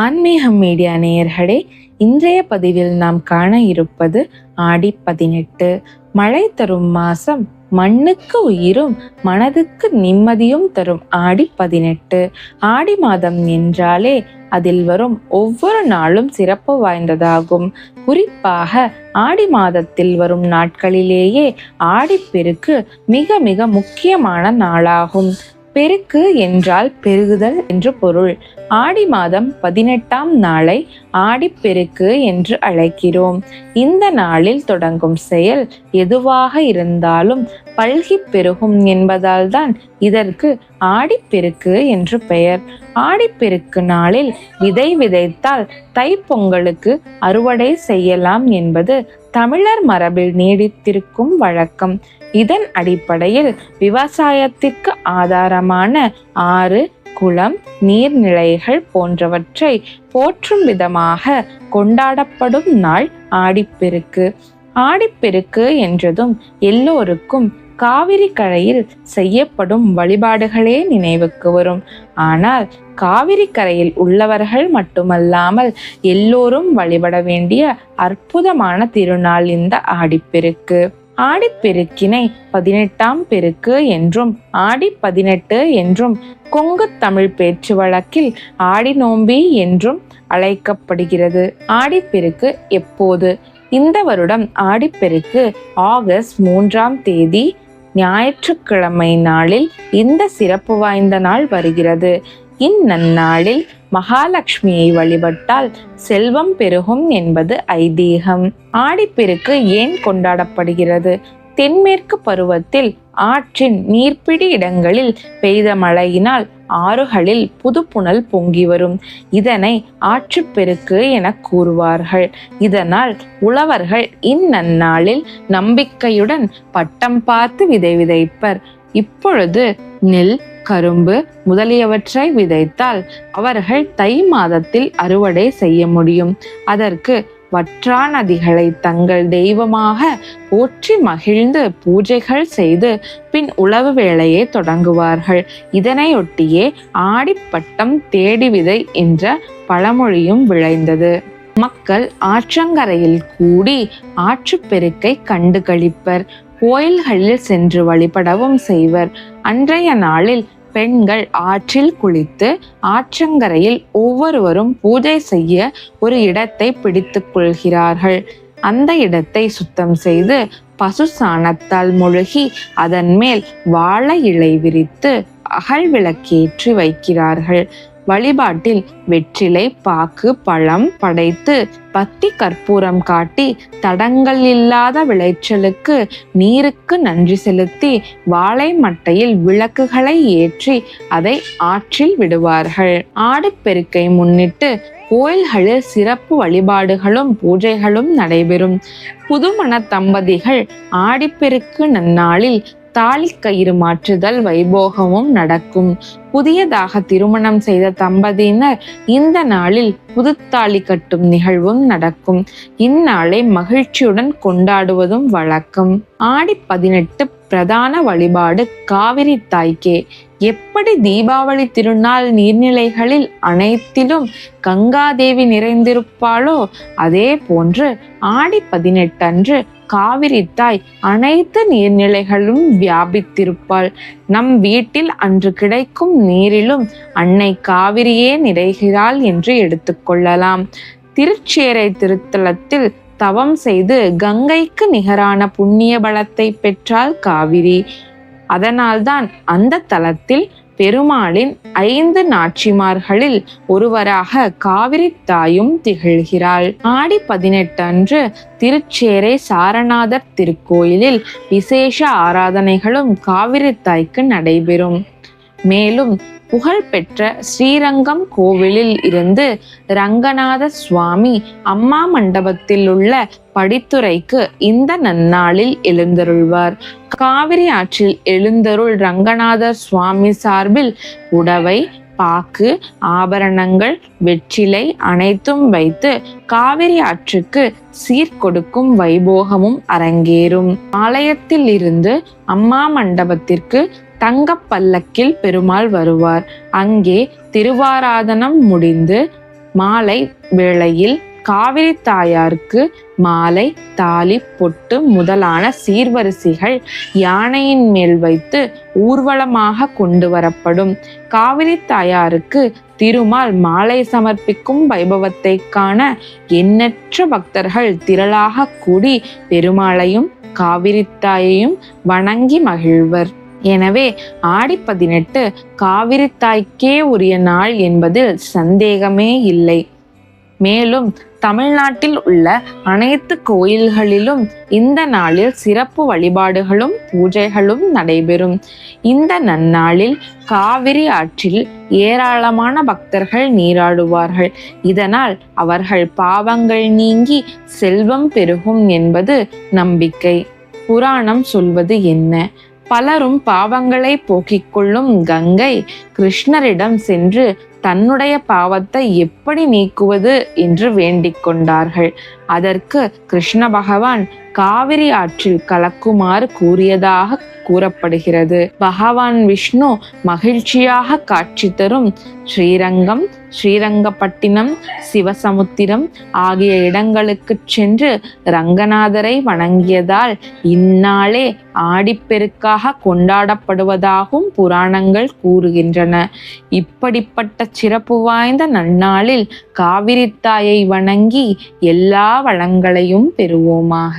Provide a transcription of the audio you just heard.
ஆன்மீகம் மீடியா நேயர்களே இன்றைய பதிவில் நாம் காண இருப்பது ஆடி பதினெட்டு. மழை தரும் மாசம் மண்ணுக்கு உயிரும் மனதுக்கு நிம்மதியும் தரும் ஆடி பதினெட்டு. ஆடி மாதம் என்றாலே அதில் வரும் ஒவ்வொரு நாளும் சிறப்பு வாய்ந்ததாகும். குறிப்பாக ஆடி மாதத்தில் வரும் நாட்களிலேயே ஆடிப்பெருக்கு மிக மிக முக்கியமான நாளாகும். பெருக்கு என்றால் பெருகுதல் என்று பொருள். ஆடி மாதம் பதினெட்டாம் நாளை ஆடிப்பெருக்கு என்று அழைக்கிறோம். இந்த நாளில் தொடங்கும் செயல் எதுவாக இருந்தாலும் பல்கி பெருகும் என்பதால் தான் இதற்கு ஆடிப்பெருக்கு என்று பெயர். ஆடிப்பெருக்கு நாளில் விதை விதைத்தால் தைப்பொங்கலுக்கு அறுவடை செய்யலாம் என்பது தமிழர் மரபில் நீடித்திருக்கும் வழக்கம். இதன் அடிப்படையில் விவசாயத்திற்கு ஆதாரமான ஆறு குளம் நீர்நிலைகள் போன்றவற்றை போற்றும் விதமாக கொண்டாடப்படும் நாள் ஆடிப்பெருக்கு. ஆடிப்பெருக்கு என்றதும் எல்லோருக்கும் காவிரி கரையில் செய்யப்படும் வழிபாடுகளே நினைவுக்கு வரும். ஆனால் காவிரி கரையில் உள்ளவர்கள் மட்டுமல்லாமல் எல்லோரும் வழிபட வேண்டிய அற்புதமான திருநாள் இந்த ஆடிப்பெருக்கு. ஆடிப்பெருக்கினை பதினெட்டாம் பெருக்கு என்றும் ஆடி பதினெட்டு என்றும் கொங்கு தமிழ் பேச்சு வழக்கில் ஆடி நோம்பி என்றும் அழைக்கப்படுகிறது. ஆடிப்பெருக்கு எப்போது? இந்த வருடம் ஆடிப்பெருக்கு ஆகஸ்ட் மூன்றாம் தேதி ஞாயிற்றுக்கிழமை நாளில் இந்த சிறப்பு வாய்ந்த நாள் வருகிறது. இந்நன்னாளில் மகாலட்சுமியை வழிபட்டால் செல்வம் பெருகும் என்பது ஐதீகம். ஆடிப்பெருக்கு ஏன் கொண்டாடப்படுகிறது? தென்மேற்கு பருவத்தில் ஆற்றின் நீர்ப்பிடி இடங்களில் பெய்த மழையினால் ஆறுகளில் புதுப்புணல் பொங்கி வரும். இதனை ஆற்றுப்பெருக்கு என கூறுவார்கள். இதனால் உழவர்கள் இந்நன்னாளில் நம்பிக்கையுடன் பட்டம் பார்த்து விதை விதைப்பர். இப்பொழுது நெல் கரும்பு முதலியவற்றை விதைத்தால் அவர்கள் தை மாதத்தில் அறுவடை செய்ய முடியும். அதற்கு வற்றா நதிகளை தங்கள் தெய்வமாக போற்றி மகிழ்ந்து பூஜைகள் செய்து பின் உழவு வேலையை தொடங்குவார்கள். இதனையொட்டியே ஆடிப்பட்டம் தேடி விதை என்ற பழமொழியும் விளைந்தது. மக்கள் ஆற்றங்கரையில் கூடி ஆற்றுப்பெருக்கை கண்டு கழிப்பர் கோயில்களில் சென்று வழிபடவும் செய்வர். அன்றைய நாளில் பெண்கள் ஆற்றில் குளித்து ஆற்றங்கரையில் ஒவ்வொருவரும் பூஜை செய்ய ஒரு இடத்தை பிடித்துக் கொள்கிறார்கள். அந்த இடத்தை சுத்தம் செய்து பசு சாணத்தால் முழுகி அதன் மேல் வாழை இலை விரித்து அகல் விளக்கேற்றி வைக்கிறார்கள். வழிபாட்டில் வெற்றிலை பாக்கு பழம் படைத்து பத்தி கற்பூரம் காட்டி தடங்கள் இல்லாத விளைச்சலுக்கு நீருக்கு நன்றி செலுத்தி வாழை மட்டையில் விளக்குகளை ஏற்றி அதை ஆற்றில் விடுவார்கள். ஆடிப்பெருக்கை முன்னிட்டு கோயில்களில் சிறப்பு வழிபாடுகளும் பூஜைகளும் நடைபெறும். புதுமண தம்பதிகள் ஆடிப்பெருக்கு நன்னாளில் தாலி கயிறு மாற்றுதல் வைபோகமும் நடக்கும். புதியதாக திருமணம் செய்த தம்பதியினர் இந்த நாளில் புதுத்தாலி கட்டும் நிகழ்வும் நடக்கும். இந்நாளை மகிழ்ச்சியுடன் கொண்டாடுவதும் வழக்கம். ஆடி பதினெட்டு பிரதான வழிபாடு காவிரி தாய்க்கே. எப்படி தீபாவளி திருநாள் நீர்நிலைகளில் அனைத்திலும் கங்காதேவி நிறைந்திருப்பாளோ அதே போன்று ஆடி பதினெட்டன்று காவிரி தாய் அனைத்து நீர்நிலைகளும் வியாபித்திருப்பாள். நம் வீட்டில் அன்று கிடைக்கும் நீரிலும் அன்னை காவிரியே நிறைகிறாள் என்று எடுத்துக்கொள்ளலாம் திருச்சேரை திருத்தலத்தில் தவம் செய்து கங்கைக்கு நிகரான புண்ணிய பலத்தை பெற்றாள் காவிரி. அதனால்தான் அந்த தலத்தில் பெருமாளின் ஐந்து நாச்சிமார்களில் ஒருவராக காவிரி தாயும் திகழ்கிறாள். ஆடி பதினெட்டு அன்று திருச்சேரை சாரநாதர் திருக்கோயிலில் விசேஷ ஆராதனைகளும் காவிரி தாய்க்கு நடைபெறும். மேலும் புகழ்பெற்ற ஸ்ரீரங்கம் கோவிலில் இருந்து ரங்கநாத சுவாமி அம்மா மண்டபத்தில் உள்ள படித்துறைக்கு இந்த நன்னாளில் எழுந்தருள்வார். காவிரி ஆற்றில் எழுந்தருள் ரங்கநாத சுவாமி சார்பில் உடவை பாக்கு ஆபரணங்கள் வெற்றிலை அனைத்தும் வைத்து காவிரி ஆற்றுக்கு சீர்கொடுக்கும் வைபோகமும் அரங்கேறும். ஆலயத்தில் இருந்து அம்மா மண்டபத்திற்கு தங்கப்பல்லக்கில் பெருமாள் வருவார். அங்கே திருவாராதனம் முடிந்து மாலை வேளையில் காவிரி தாயாருக்கு மாலை தாலி பொட்டு முதலான சீர்வரிசைகள் யானையின் மேல் வைத்து ஊர்வலமாக கொண்டு வரப்படும். காவிரி தாயாருக்கு திருமால் மாலை சமர்ப்பிக்கும் வைபவத்தை காண எண்ணற்ற பக்தர்கள் திரளாக கூடி பெருமாளையும் காவிரித்தாயையும் வணங்கி மகிழ்வர். எனவே ஆடி பதினெட்டு காவிரி தாய்க்கே உரிய நாள் என்பதில் சந்தேகமே இல்லை. மேலும் தமிழ்நாட்டில் உள்ள அனைத்து கோயில்களிலும் இந்த நாளில் சிறப்பு வழிபாடுகளும் பூஜைகளும் நடைபெறும். இந்த நன்னாளில் காவிரி ஆற்றில் ஏராளமான பக்தர்கள் நீராடுவார்கள். இதனால் அவர்கள் பாவங்கள் நீங்கி செல்வம் பெருகும் என்பது நம்பிக்கை. புராணம் சொல்வது என்ன? பலரும் பாவங்களை போக்கிக் கொள்ளும் கங்கை கிருஷ்ணரிடம் சென்று தன்னுடைய பாவத்தை எப்படி நீக்குவது என்று வேண்டிக் கொண்டார்கள். அதற்கு கிருஷ்ண பகவான் காவிரி ஆற்றில் கலக்குமாறு கூறியதாக கூறப்படுகிறது. பகவான் விஷ்ணு மகிழ்ச்சியாக காட்சி தரும் ஸ்ரீரங்கம் ஸ்ரீரங்கப்பட்டினம் சிவசமுத்திரம் ஆகிய இடங்களுக்கு சென்று ரங்கநாதரை வணங்கியதால் இந்நாளே ஆடிப்பெருக்காக கொண்டாடப்படுவதாகவும் புராணங்கள் கூறுகின்றன. இப்படிப்பட்ட சிறப்பு வாய்ந்த நன்னாளில் காவிரித்தாயை வணங்கி எல்லா வளங்களையும் பெறுவோமாக.